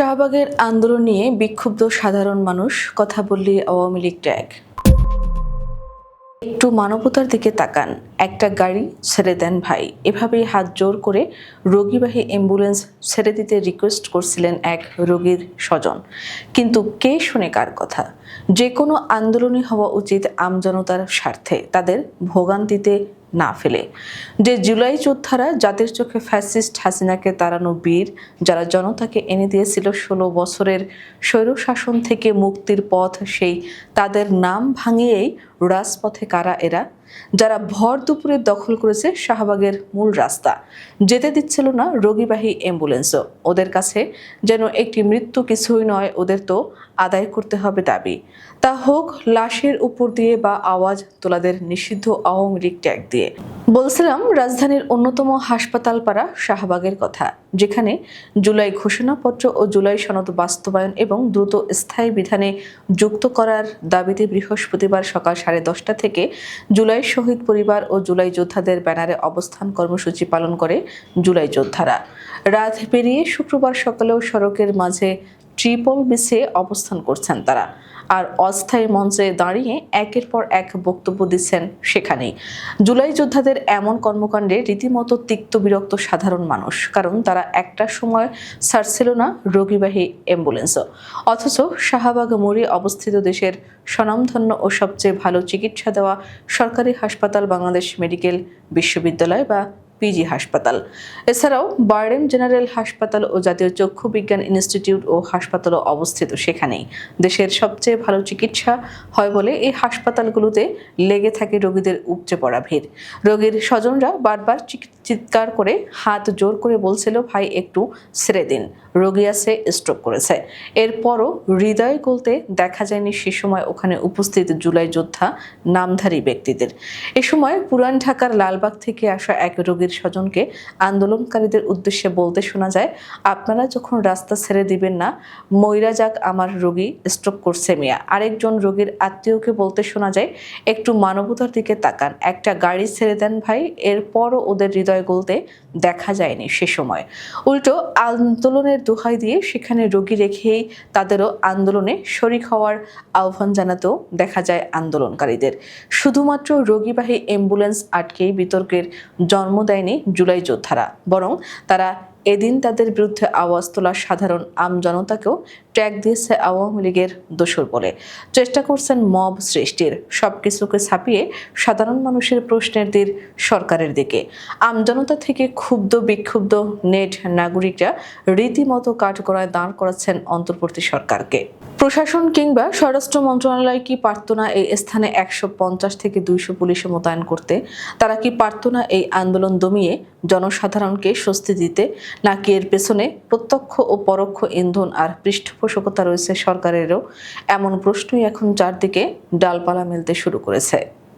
শাহবাগের আন্দোলন নিয়ে বিক্ষুব্ধ সাধারণ মানুষ, কথা বললে আওয়ামী লীগ ট্যাগ। একটু মানবতার দিকে তাকান। একটা গাড়ি ছেড়ে দেন ভাই। এভাবেই হাত জোর করে রোগীবাহী অ্যাম্বুলেন্স ছেড়ে দিতে রিকোয়েস্ট করছিলেন এক রোগীর স্বজন। কিন্তু কে শুনে কার কথা? যে কোনো আন্দোলনই হওয়া উচিত আমজনতার স্বার্থে। তাদের ভোগান্তিতে না ফেলে। যে জুলাই যোদ্ধারা জাতির চোখে ফ্যাসিস্ট হাসিনাকে তাড়ানো বীর, যারা জনতাকে এনে দিয়েছিল ষোলো বছরের স্বৈরশাসন থেকে মুক্তির পথ, সেই তাদের নাম ভাঙিয়েই রাজপথে কারা এরা যারা ভর দুপুরে দখল করেছে শাহবাগের মূল রাস্তা। যেতে দিচ্ছিল না রোগীবাহী অ্যাম্বুলেন্সও। ওদের কাছে যেন একটি মৃত্যু কিছুই নয়, ওদের তো আদায় করতে হবে দাবি। তা হোক, লাশের উপর দিয়ে বা আওয়াজ তোলাদের নিষিদ্ধ আওয়ামী লীগ ট্যাগ দিয়ে। বলছিলাম, রাজধানীর অন্যতম হাসপাতাল পাড়া শাহবাগের কথা, যেখানে জুলাই ঘোষণাপত্র ও জুলাই সনদ বাস্তবায়ন এবং দ্রুত স্থায়ী বিধানে যুক্ত করার দাবিতে বৃহস্পতিবার সকাল সাড়ে দশটা থেকে জুলাই শহীদ পরিবার ও জুলাই যোদ্ধাদের ব্যানারে অবস্থান কর্মসূচি পালন করে জুলাই যোদ্ধারা। রাত পেরিয়ে শুক্রবার সকালেও সড়কের মাঝে ট্রিপল বিছে অবস্থান করছেন তারা। আর অস্থায়ী মঞ্চে দাঁড়িয়ে একের পর এক বক্তব্য দিচ্ছেন সেখানেই। জুলাই যোদ্ধাদের এমন কর্মকাণ্ডে রীতিমতো তিক্ত বিরক্ত সাধারণ মানুষ, কারণ তারা একটা সময় ছাড়ছিল না রোগীবাহী অ্যাম্বুলেন্সও। অথচ শাহবাগ মোড়ে অবস্থিত দেশের স্বনামধন্য ও সবচেয়ে ভালো চিকিৎসা দেওয়া সরকারি হাসপাতাল বাংলাদেশ মেডিকেল বিশ্ববিদ্যালয় বা পিজি হাসপাতাল। এছাড়াও বারডেম জেনারেল হাসপাতাল ও জাতীয় চক্ষু বিজ্ঞান ইনস্টিটিউট ও হাসপাতালও অবস্থিত সেখানেই। দেশের সবচেয়ে ভালো চিকিৎসা হয় বলে এই হাসপাতালগুলোতে লেগে থাকে রোগীদের উপচে পড়া ভিড়। রোগীর স্বজনরা বারবার চিৎকার করে হাত জোর করে বলছিল, ভাই, একটু ছেড়ে দিন। রোগী আছে স্ট্রোক করেছে। এরপরও হৃদয় গলতে দেখা যায়নি সে সময় ওখানে উপস্থিত জুলাই যোদ্ধা নামধারী ব্যক্তিদের। এ সময় পুরান ঢাকার লালবাগ থেকে আসা এক রোগীর স্বজনকে আন্দোলনকারীদের উদ্দেশ্যে বলতে শোনা যায়, আপনারা যখন রাস্তা ছেড়ে দিবেন না ময়রা যাক আমার রোগী স্ট্রোক করছে মিয়া। আরেকজন রোগীর আত্মীয়কে বলতে শোনা যায়, একটু মানবতার দিকে তাকান। একটা গাড়ি ছেড়ে দেন ভাই, এরপরও ওদের হৃদয় গলতে দেখা যায়নি সে সময়। উল্টো আন্দোলনের দোহাই দিয়ে সেখানে রোগী রেখেই তাদেরও আন্দোলনে শরিক হওয়ার আহ্বান জানাতেও দেখা যায় আন্দোলনকারীদের। শুধুমাত্র রোগীবাহী অ্যাম্বুলেন্স আটকেই বিতর্কের জন্ম দেয়নি জুলাই যোদ্ধারা। বরং তারা এদিন তাদের বিরুদ্ধে আওয়াজ তোলা সাধারণ আম জনতাকেও ট্যাগ দিয়েছে আওয়ামী লীগের দোসর বলে। চেষ্টা করছেন মব সৃষ্টির, সবকিছুকে ছাপিয়ে সাধারণ মানুষের প্রশ্নের তীর সরকারের দিকে। আমজনতা থেকে ক্ষুব্ধ বিক্ষুব্ধ নেট নাগরিকরা রীতিমতো কাঠগড়ায় দাঁড় করাচ্ছেন অন্তর্বর্তী সরকারকে। প্রশাসন কিংবা স্বরাষ্ট্র মন্ত্রণালয় কি পারত না এই স্থানে একশো পঞ্চাশ থেকে দুইশো পুলিশে মোতায়েন করতে? তারা কি পারত না এই আন্দোলন দমিয়ে জনসাধারণকে স্বস্তি দিতে? নাকি এর পেছনে প্রত্যক্ষ ও পরোক্ষ ইন্ধন আর পৃষ্ঠপোষকতা রয়েছে সরকারেরও। এমন প্রশ্নই এখন চারদিকে ডালপালা মেলতে শুরু করেছে।